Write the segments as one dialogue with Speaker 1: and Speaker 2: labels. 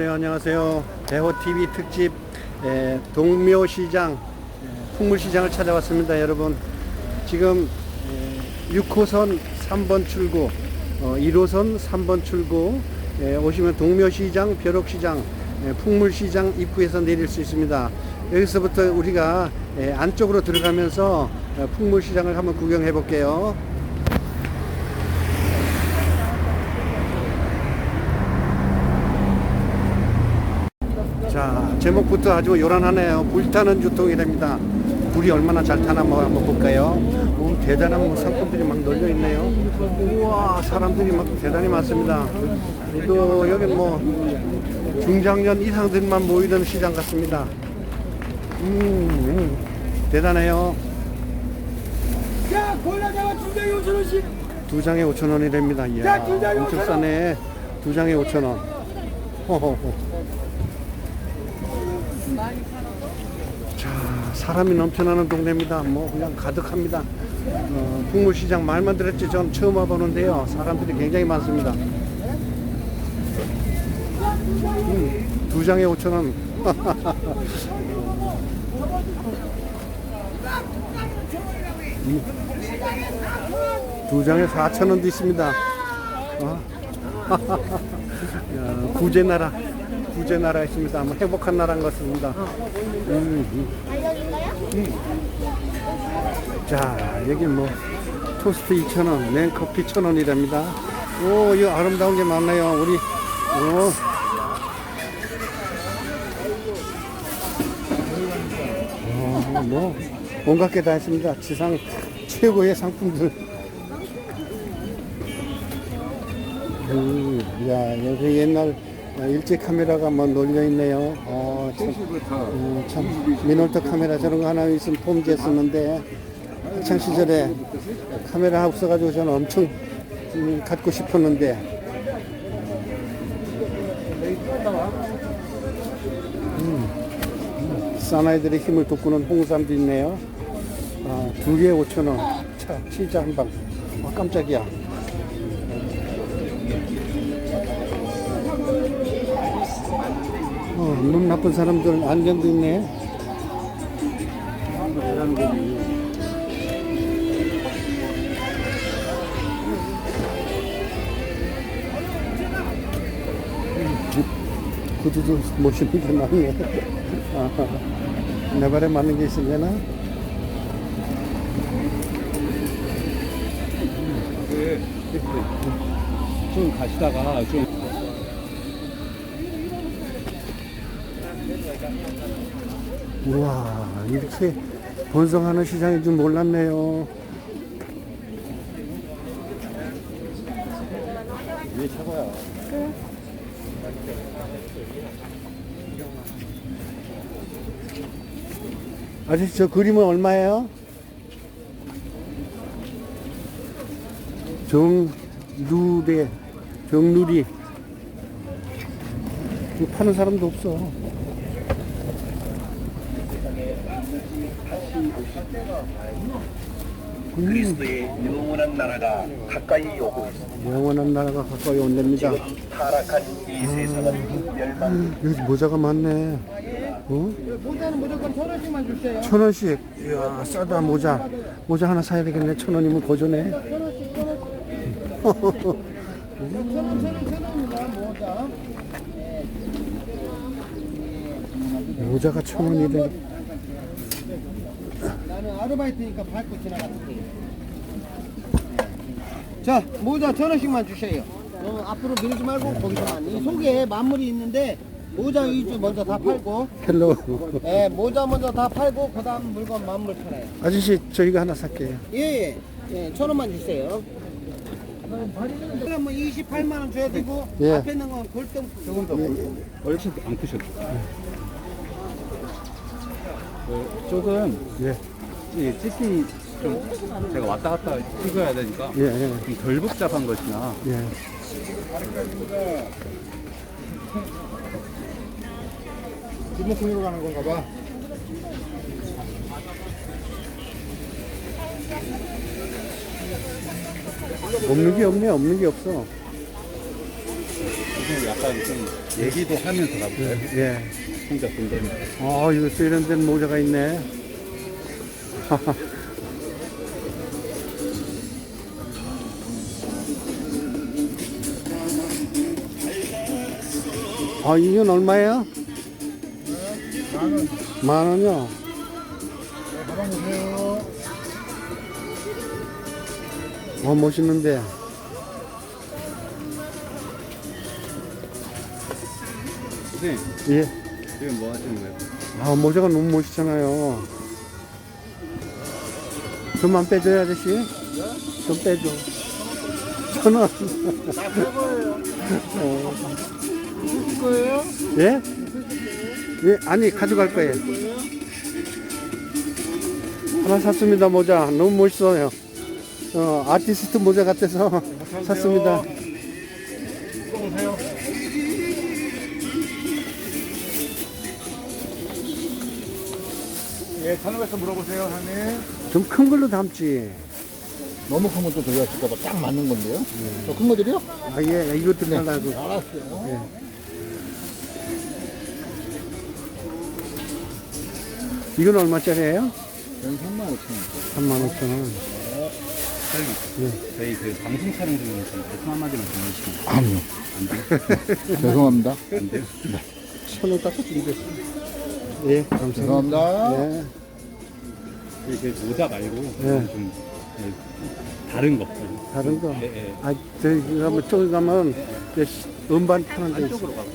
Speaker 1: 안녕하세요. 안녕하세요. 대호TV 특집 에, 동묘시장 에, 풍물시장을 찾아왔습니다. 여러분 지금 에, 6호선 3번 출구 어, 1호선 3번 출구 에, 오시면 동묘시장, 벼룩시장, 에, 풍물시장 입구에서 내릴 수 있습니다. 여기서부터 우리가 에, 안쪽으로 들어가면서 어, 풍물시장을 한번 구경해 볼게요. 자, 제목부터 아주 요란하네요. 불타는 유통이랍니다. 불이 얼마나 잘 타나 뭐 한번 볼까요? 오, 대단한 뭐 상품들이 막 널려 있네요. 우와, 사람들이 막 대단히 많습니다. 또 여기 뭐 중장년 이상들만 모이던 시장 같습니다. 음, 음, 대단해요.
Speaker 2: 야, 골라다가 두 장에 5천 원씩.
Speaker 1: 두 장에 5천 원이랍니다. 이야,
Speaker 2: 야, 두 장에
Speaker 1: 엄청
Speaker 2: 5,000원.
Speaker 1: 싸네. 두 장에 5천 원. 호호호. 자, 사람이 넘쳐나는 동네입니다. 뭐 그냥 가득합니다. 어, 풍물시장 말만 들었지 전 처음 와보는데요. 사람들이 굉장히 많습니다. 음, 두 장에 5천 원. 두 장에 4천 원도 있습니다. 어? 야, 구제 나라, 구제 나라 있습니다. 뭐 행복한 나라인 것 같습니다. 음, 음. 자, 여기 뭐 토스트 2,000원, 냉커피 1,000원이랍니다. 오, 이거 아름다운 게 많네요. 우리 오. 어, 뭐 온갖 게 다 있습니다. 지상 최고의 상품들. 음, 야, 여기 옛날 일제 카메라가 뭐 놀려 있네요. 어, 참, 음, 참 미놀토 카메라 저런 거 하나 있으면 폼지했었는데 학창 시절에 카메라 없어가지고 저는 엄청 음, 갖고 싶었는데. 음, 사나이들의 힘을 돋구는 홍삼도 있네요. 아, 두 개에 5천 원. 차, 치즈 한 방. 아, 깜짝이야. 눈 나쁜 사람들 안경도 있네. 구두도 멋있는 게 많네. 아, 내 발에 맞는 게 있으려나?
Speaker 3: 좀 가시다가 좀
Speaker 1: 우와, 이렇게 번성하는 시장인 줄 몰랐네요.
Speaker 3: 위에 차고야.
Speaker 1: 아저씨, 저 그림은 얼마예요? 정누대, 정누리. 파는 사람도 없어.
Speaker 4: 그리스도의 영원한 나라가 가까이 오고 있습니다.
Speaker 1: 영원한 나라가 가까이 온답니다.
Speaker 4: 타락한 이 세상은 멸망.
Speaker 1: 여기 모자가 많네. 어?
Speaker 2: 모자는 무조건 천 원씩만 주세요.
Speaker 1: 천 원씩. 이야, 싸다, 모자. 모자 하나 사야 되겠네. 천 원이면 고조네.
Speaker 2: 천 원씩, 천 원씩. 천 원, 천 원, 천 원입니다. 모자.
Speaker 1: 모자가 천 원이래.
Speaker 2: 나는 아르바이트니까 밟고 지나갔을게요. 자, 모자 천 원씩만 주세요. 어, 앞으로 밀지 말고 거기서만. 이 속에 만물이 있는데 모자 위주 먼저 다 팔고,
Speaker 1: 헬로.
Speaker 2: 예, 모자 먼저 다 팔고 그다음 물건 만물 팔아요.
Speaker 1: 아저씨, 저희가 하나 살게요.
Speaker 2: 예, 예, 예, 천 원만 주세요. 그럼 뭐 28만 원 줘야 되고
Speaker 1: 예.
Speaker 2: 앞에 있는 건 골동
Speaker 3: 조금 더 얼추 안 크셔도. 그 쪽은
Speaker 1: 예,
Speaker 3: 이 찍기 좀 제가 왔다 갔다 찍어야 되니까
Speaker 1: 예, 예.
Speaker 3: 좀 덜 복잡한 것이나
Speaker 1: 예.
Speaker 2: 뒷목공으로 가는 건가 봐.
Speaker 1: 없는 게 없네, 없는 게 없어.
Speaker 3: 좀 약간 좀 얘기도 하면서 가볼까요?
Speaker 1: 예.
Speaker 3: 혼자.
Speaker 1: 어, 이거 또 이런 데는 모자가 있네. 아, 이건 얼마예요? 만 원. 원이요? 어, 멋있는데.
Speaker 3: 선생님,
Speaker 1: 예.
Speaker 3: 지금 뭐 하시는 거예요?
Speaker 1: 아, 모자가 너무 멋있잖아요. 좀만 빼줘요, 아저씨. 좀 빼줘. 천 원. 어.
Speaker 2: 거예요?
Speaker 1: 예? 예, 아니, 가져갈 거예요. 하나 샀습니다, 모자. 너무 멋있어요. 어, 아티스트 모자 같아서 샀습니다.
Speaker 3: 예, 산업에서 물어보세요, 하님.
Speaker 1: 좀 큰 걸로 담지.
Speaker 2: 너무 크면 또 진짜 딱 맞는 건데요. 더큰거 드려?
Speaker 1: 아, 예, 이거 들어가려고.
Speaker 2: 알았어요.
Speaker 1: 이건 얼마짜리예요?
Speaker 2: 전 3만 5천 원.
Speaker 1: 3만 5천 원.
Speaker 3: 사장님, 저희 그 방송 촬영 중이니까 말씀 한마디만 전해주시면
Speaker 2: 아니요.
Speaker 3: 안 돼요?
Speaker 2: 죄송합니다.
Speaker 3: 안 돼요?
Speaker 1: 천원 깎아준대. 예, 감사합니다.
Speaker 2: 죄송합니다.
Speaker 1: 예.
Speaker 3: 그 모자 말고
Speaker 1: 네.
Speaker 3: 좀 네, 다른 거.
Speaker 1: 다른 거.
Speaker 3: 네, 네.
Speaker 1: 아, 저기 가면 저기 가면 저 시- 음반 파는 데 있어.
Speaker 3: 안쪽으로 가고.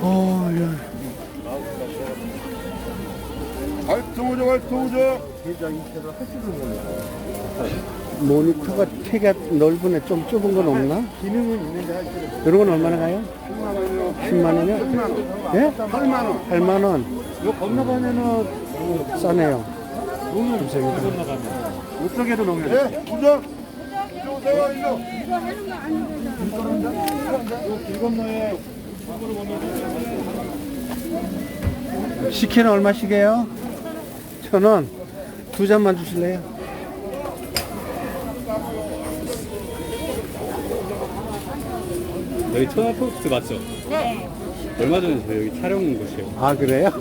Speaker 1: 어, 예.
Speaker 4: 활동우죠 활동우죠
Speaker 1: 모니터가 키가 넓으네. 좀 좁은 건 없나? 기능은 있는데 이런 건 얼마나 가요? 10만 원이요? 예? 8만 원. 8만 원. 요 건너가면은 싸네요. 감사합니다.
Speaker 3: 이쪽에도 농협.
Speaker 4: 예 우정 이쪽 오세요 이쪽
Speaker 1: 식혜는 얼마씩이에요? 천 원. 두 잔만 주실래요?
Speaker 3: 여기 천하포스트 맞죠? 네. 얼마 전에 저 여기 촬영 온 곳이에요.
Speaker 1: 아, 그래요?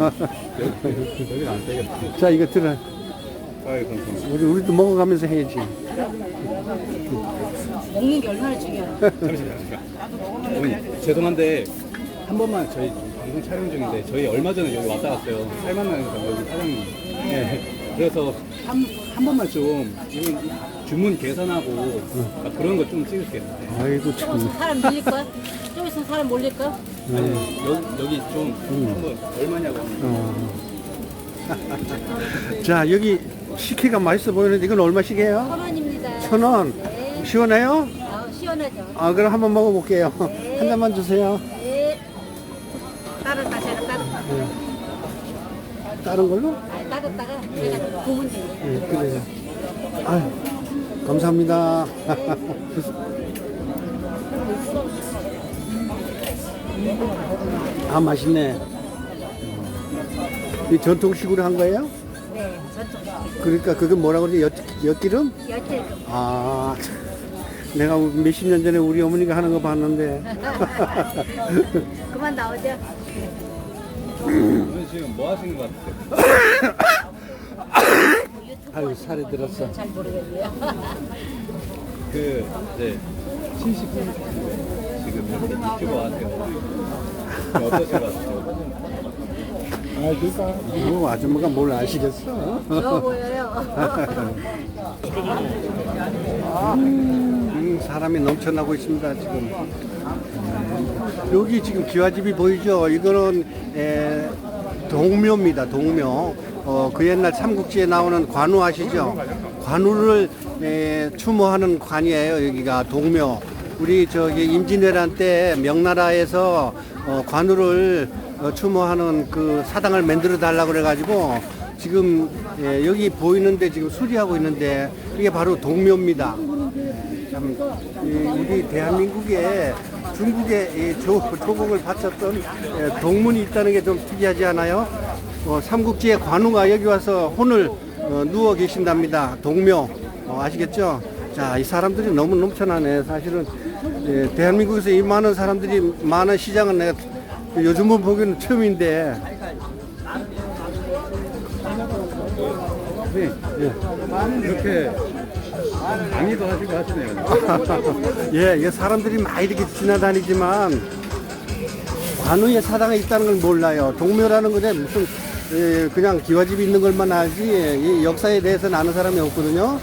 Speaker 3: 여기, 안 되겠다.
Speaker 1: 자, 이거 들어.
Speaker 3: 아유, 감사합니다.
Speaker 1: 우리, 우리도 먹어가면서 해야지.
Speaker 5: 먹는 게 얼마나 중요해요.
Speaker 3: 잠시만. 어머니, 죄송한데, 한 번만 저희 방송 촬영 중인데, 저희 얼마 전에 여기 왔다 갔어요. 살만나에서 여기 사장님. 네. 그래서 한, 한 번만 좀, 주문 계산하고, 아, 그런 거 좀 찍을게요.
Speaker 1: 아이고, 참.
Speaker 5: 사람 밀릴 거야? 좀 있으면 사람 몰릴 거야?
Speaker 3: 아니, 여기, 여기 좀, 한번 얼마냐고.
Speaker 1: 어. 자, 여기 식혜가 맛있어 보이는데 이건 얼마씩이에요?
Speaker 5: 천 원입니다.
Speaker 1: 천 원.
Speaker 5: 네.
Speaker 1: 시원해요?
Speaker 5: 아, 시원하죠.
Speaker 1: 아, 그럼 한번 먹어볼게요. 한 잔만 주세요.
Speaker 5: 네. 따로 따셔라, 따로.
Speaker 1: 다른 걸로?
Speaker 5: 아, 따로다가 제가 구면 돼요.
Speaker 1: 네, 그래요. 아유, 감사합니다. 아, 맛있네. 이 전통식으로 한 거예요?
Speaker 5: 네, 전통.
Speaker 1: 그러니까 그게 뭐라고 그러지? 엿, 엿기름?
Speaker 5: 열대
Speaker 1: 아, 참. 내가 몇십 년 전에 우리 어머니가 하는 거 봤는데.
Speaker 5: 그만 나오죠.
Speaker 3: 지금 뭐 하시는 것 같아요?
Speaker 1: 아유, 살이 들었어.
Speaker 5: 잘 모르겠네요.
Speaker 3: 그, 이제, 신식 지금 이렇게 유튜버 하세요. 어떠신 것 같아요?
Speaker 1: 아, 그니까. 뭐, 아줌마가 뭘 아시겠어?
Speaker 5: 좋아 보여요.
Speaker 1: 음, 사람이 넘쳐나고 있습니다, 지금. 여기 지금 기와집이 보이죠? 이거는 에, 동묘입니다, 동묘. 어, 그 옛날 삼국지에 나오는 관우 아시죠? 관우를 에, 추모하는 관이에요, 여기가 동묘. 우리 저기 임진왜란 때 명나라에서 어, 관우를 어, 추모하는 그 사당을 만들어 달라고 그래가지고 지금 예, 여기 보이는데 지금 수리하고 있는데 이게 바로 동묘입니다. 참 이, 우리 대한민국에 조, 조국을 바쳤던 예, 동문이 있다는 게 좀 특이하지 않아요? 어, 삼국지의 관우가 여기 와서 혼을 어, 누워 계신답니다. 동묘 어, 아시겠죠? 자, 이 사람들이 너무 넘쳐나네. 사실은 예, 대한민국에서 이 많은 사람들이 많은 시장은 내가 요즘은 보기는 처음인데
Speaker 3: 네. 이렇게 강의도 하시고 하시네요.
Speaker 1: 예, 예, 사람들이 많이 이렇게 지나다니지만 관우의 사당에 있다는 걸 몰라요. 동묘라는 것에 무슨 예, 그냥 기와집이 있는 것만 알지 이 역사에 대해서는 아는 사람이 없거든요.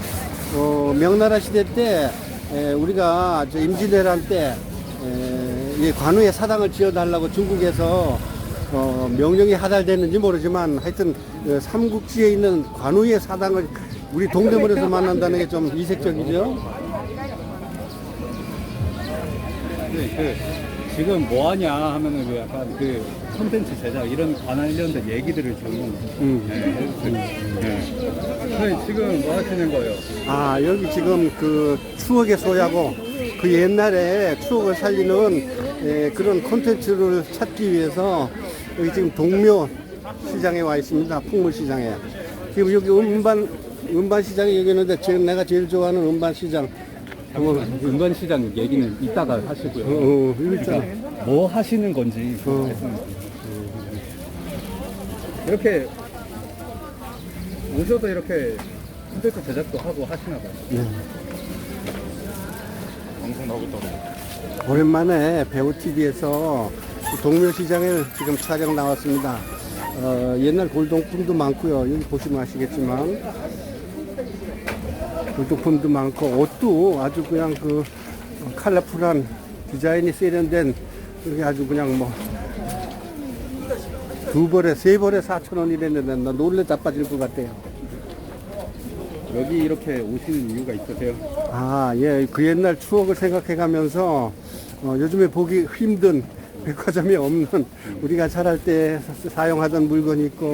Speaker 1: 어, 명나라 시대 때 예, 우리가 저 임진왜란 때 예, 이 관우의 사당을 지어달라고 중국에서 어, 명령이 하달됐는지 모르지만 하여튼 어, 삼국지에 있는 관우의 사당을 우리 동대문에서 만난다는 게 좀 이색적이죠.
Speaker 3: 네, 그 지금 뭐 하냐 하면은 그 약간 그 콘텐츠 제작 이런 관련된 얘기들을 좀
Speaker 1: 음.
Speaker 3: 네, 해주세요. 네. 네, 지금 뭐 하시는 거예요?
Speaker 1: 아 여기 지금 그 추억의 소야고 그 옛날에 추억을 살리는 예, 그런 콘텐츠를 찾기 위해서 여기 지금 동묘 시장에 와 있습니다. 풍물 시장에 지금 여기 음반 음반 시장이 여기 있는데 지금 내가 제일 좋아하는 음반 시장.
Speaker 3: 한번 은관시장 얘기는 이따가 하시고요.
Speaker 1: 어, 어, 있잖아.
Speaker 3: 뭐 하시는 건지 좀
Speaker 1: 어.
Speaker 3: 이렇게 오셔도 이렇게 콘텐츠 제작도 하고 하시나 봐요.
Speaker 1: 예.
Speaker 3: 방송 나오고 있다고.
Speaker 1: 오랜만에 배우 TV에서 동묘 시장에 지금 촬영 나왔습니다. 어, 옛날 골동품도 많고요. 여기 보시면 아시겠지만 골동품도 많고 옷도 아주 그냥 그 컬러풀한 디자인이 세련된 그게 아주 그냥 뭐 두 벌에 세 벌에 4천 원이랬는데 나 놀래 자빠질 것 같아요.
Speaker 3: 여기 이렇게 오시는 이유가 있으세요?
Speaker 1: 아, 예, 그 옛날 추억을 생각해 가면서 어, 요즘에 보기 힘든 백화점이 없는 우리가 자랄 때 사- 사용하던 물건이 있고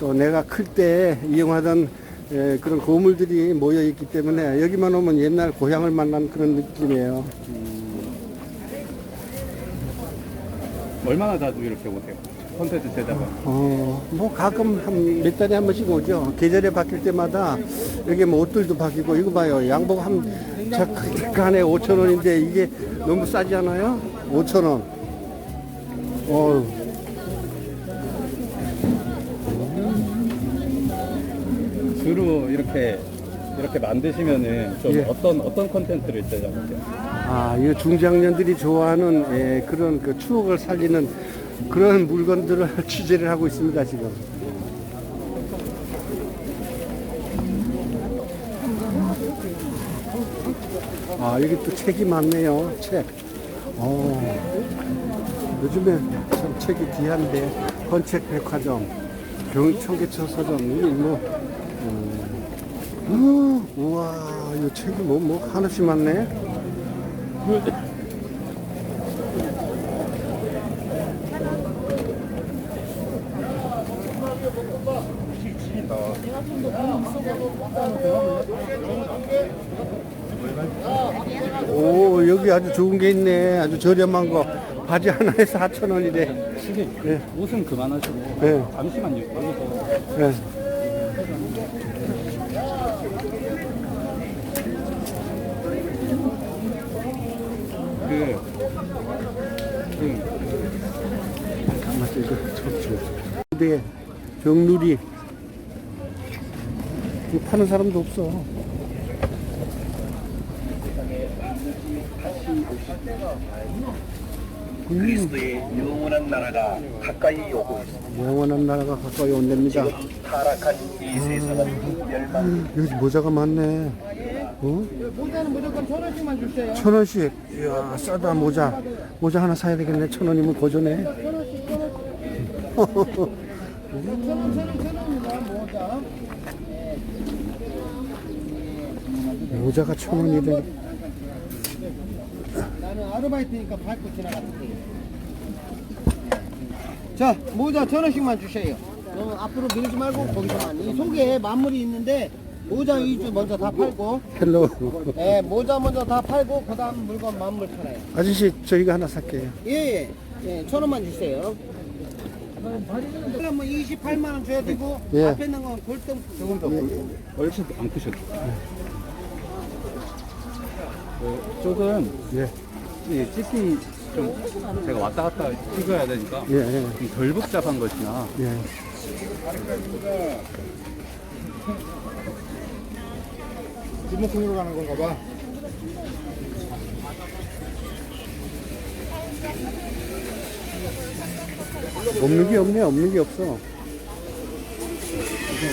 Speaker 1: 또 내가 클 때 이용하던 예, 그런 고물들이 모여 있기 때문에 여기만 오면 옛날 고향을 만난 그런 느낌이에요.
Speaker 3: 얼마나 자주 이렇게 오세요? 콘텐츠 제작은?
Speaker 1: 어, 뭐 가끔 한 몇 달에 한 번씩 오죠. 계절에 바뀔 때마다 여기 뭐 옷들도 바뀌고 이거 봐요. 양복 한 잠깐에 5천 원인데 이게 너무 싸지 않아요? 5천 원. 어.
Speaker 3: 주로 이렇게 이렇게 만드시면은 좀
Speaker 1: 예.
Speaker 3: 어떤 어떤 콘텐츠를 제작하세요?
Speaker 1: 아, 이 중장년들이 좋아하는 예, 그런 그 추억을 살리는 그런 물건들을 취재를 하고 있습니다, 지금. 아, 여기 또 책이 많네요, 책. 어, 요즘에 참 책이 귀한데, 헌책 백화점, 경청계천 서점, 이 뭐, 음, 어, 우와, 이 책이 뭐, 뭐, 하나씩 많네. 오, 여기 아주 좋은 게 있네. 아주 저렴한 거. 바지 하나에 4,000원이래.
Speaker 3: 시계
Speaker 1: 예.
Speaker 3: 옷은 그만하시고
Speaker 1: 네.
Speaker 3: 잠시만요. 여기서
Speaker 1: 예. 이거 참 무대 정누리. 이거 파는 사람도 없어.
Speaker 4: 그리스도의 영원한 나라가 가까이 오고 있습니다.
Speaker 1: 영원한 나라가 가까이 온답니다.
Speaker 4: 타락한 이 세상은 멸망.
Speaker 1: 여기 모자가 많네. 어?
Speaker 2: 모자는 무조건 천 원씩만 주세요.
Speaker 1: 천 원씩. 이야, 싸다, 모자. 모자 하나 사야 되겠네. 천 원이면 고조네.
Speaker 2: 천 원씩 천 원씩. 천 원, 천 원, 천 원입니다. 모자.
Speaker 1: 모자가 천 원이래.
Speaker 2: 나는 아르바이트니까 밟고 지나갔는데. 자, 모자 천 원씩만 주세요. 어, 앞으로 밀지 말고 거기서만. 이 속에 만물이 있는데 모자 위주 먼저 다 팔고
Speaker 1: 헬로.
Speaker 2: 예, 모자 먼저 다 팔고 그 다음 물건 만물 팔아요
Speaker 1: 아저씨, 저희가 하나 살게요.
Speaker 2: 예예 예, 천 원만 주세요 그럼 뭐 28만 원 줘야 되고
Speaker 1: 예.
Speaker 2: 앞에 있는 건 골동
Speaker 3: 조금 더 훨씬 안 크셔도 어, 조금
Speaker 1: 예,
Speaker 3: 이 찍기 좀 제가 왔다 갔다 찍어야 되니까
Speaker 1: 예, 예.
Speaker 3: 좀 덜 복잡한 것이나
Speaker 1: 예.
Speaker 2: 지목공으로 가는 건가 봐
Speaker 1: 없는 게 없네, 없는 게 없어.
Speaker 3: 좀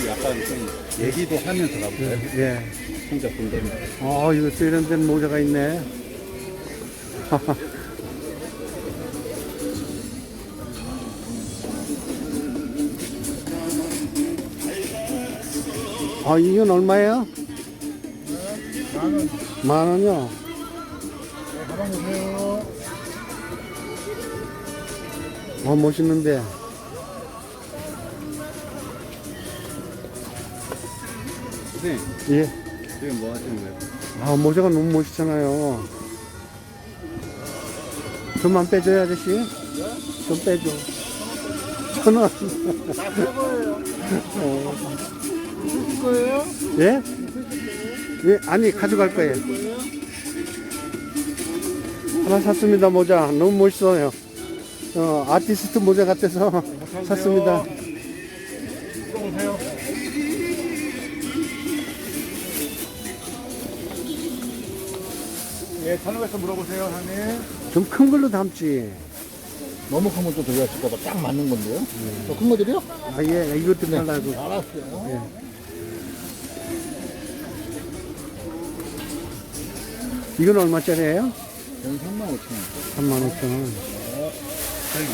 Speaker 3: 약간 좀 얘기도 하면서 가볼까요?
Speaker 1: 예.
Speaker 3: 혼자 본다면
Speaker 1: 아, 이것도 이런 데는 모자가 있네. 아, 이건 얼마예요? 만 원. 원이요? 어, 멋있는데.
Speaker 3: 선생님
Speaker 1: 예.
Speaker 3: 지금 뭐 하시는 거예요?
Speaker 1: 아, 모자가 너무 멋있잖아요. 좀만 빼줘요, 아저씨. 좀 빼줘. 천 원. 어.
Speaker 2: 거예요?
Speaker 1: 예? 예, 아니, 가져갈 거예요. 하나 샀습니다, 모자. 너무 멋있어요. 어, 아티스트 모자 같아서 샀습니다.
Speaker 2: 예, 산업에서 물어보세요, 하네.
Speaker 1: 좀큰 걸로 담지.
Speaker 2: 너무 크면 또 진짜 딱 맞는 건데요? 더 큰거 드려?
Speaker 1: 아, 예, 이것도 달라고.
Speaker 2: 알았어요.
Speaker 1: 이건 얼마짜리예요?
Speaker 3: 저는 3만 5천 원
Speaker 1: 3만 5천 원.
Speaker 3: 저희,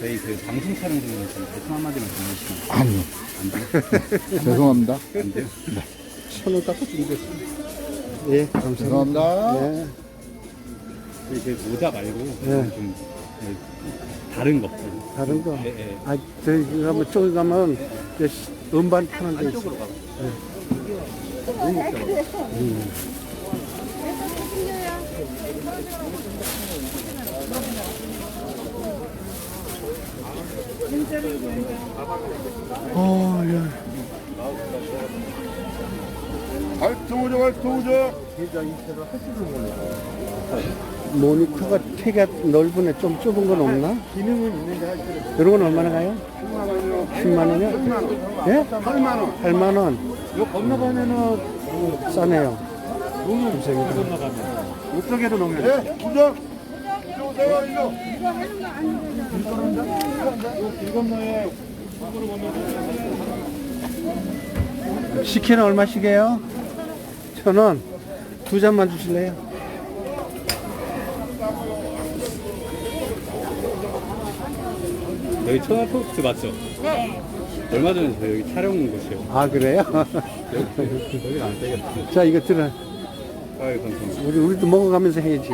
Speaker 3: 저희 그 방송 촬영 중에 좀 말씀 한마디만 전해주시면
Speaker 2: 아니요.
Speaker 3: 안 돼요?
Speaker 2: 죄송합니다.
Speaker 3: 안 돼요?
Speaker 1: 천원 깎아주겠습니다. 예, 감사합니다.
Speaker 2: 죄송합니다.
Speaker 1: 예.
Speaker 3: 저희 그 모자 말고
Speaker 1: 네.
Speaker 3: 좀 네, 다른 거
Speaker 1: 다른 거.
Speaker 3: 예, 예.
Speaker 1: 아, 저기 가면 저기 가면 음반 파는 데 있어.
Speaker 3: 한쪽으로 가고
Speaker 1: 어, 야.
Speaker 2: 발통우죠, 발통우죠.
Speaker 1: 모니터가 태가 넓으네. 좀 좁은 건 없나?
Speaker 2: 기능은 있는데 할 때.
Speaker 1: 이런 건 얼마나 가요? 10만 원이요? 예?
Speaker 2: 8만 원.
Speaker 1: 8만 원.
Speaker 2: 요 건너가면은
Speaker 1: 싸네요.
Speaker 2: 감사합니다. 이쪽에도 농협. 네, 구정. 이쪽 오세요, 이쪽. 길 건너에
Speaker 1: 식혜는 얼마씩이에요? 천 원. 두 잔만 주실래요?
Speaker 3: 여기 천안 토스트 맞죠?
Speaker 5: 네.
Speaker 3: 얼마 전에 저 여기 촬영 온 곳이요
Speaker 1: 아, 그래요?
Speaker 3: 여기, 안 되겠어요
Speaker 1: 자, 이거 들어.
Speaker 3: 아유 감사합니다
Speaker 1: 우리, 우리도 먹어가면서 해야지.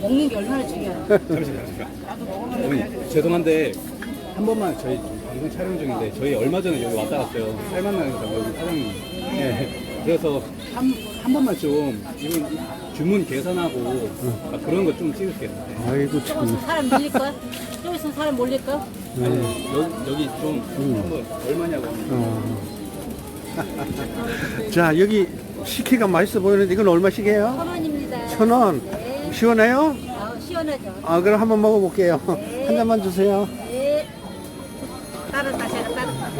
Speaker 5: 먹는 게 얼마나 중요해요.
Speaker 3: 잠시만 잠시만 어머니 죄송한데 한 번만 저희 좀 방송 촬영 중인데 저희 얼마 전에 여기 왔다 갔어요 살만나는 여기 사장님 예 그래서 한, 한 번만 좀 주문 계산하고 아, 그런 거 좀 찍을게요
Speaker 1: 아이고, 참.
Speaker 5: 사람 밀릴 거야? 좀 있으면 사람 몰릴 거야?
Speaker 3: 아니 여기, 여기 좀 한번 얼마냐고
Speaker 1: 어. 자, 여기 식혜가 맛있어 보이는데 이건 얼마씩이에요?
Speaker 5: 천 원입니다.
Speaker 1: 천 원.
Speaker 5: 네.
Speaker 1: 시원해요?
Speaker 5: 아, 시원하죠.
Speaker 1: 아, 그럼 한번 먹어볼게요. 한 잔만 주세요.
Speaker 5: 네. 따르다 제가 따르다.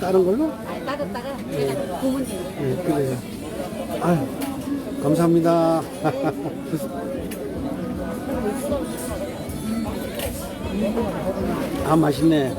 Speaker 1: 다른 걸로?
Speaker 5: 아, 따르다가 제가 고문님.
Speaker 1: 네, 그래요. 아유, 감사합니다. 아, 맛있네.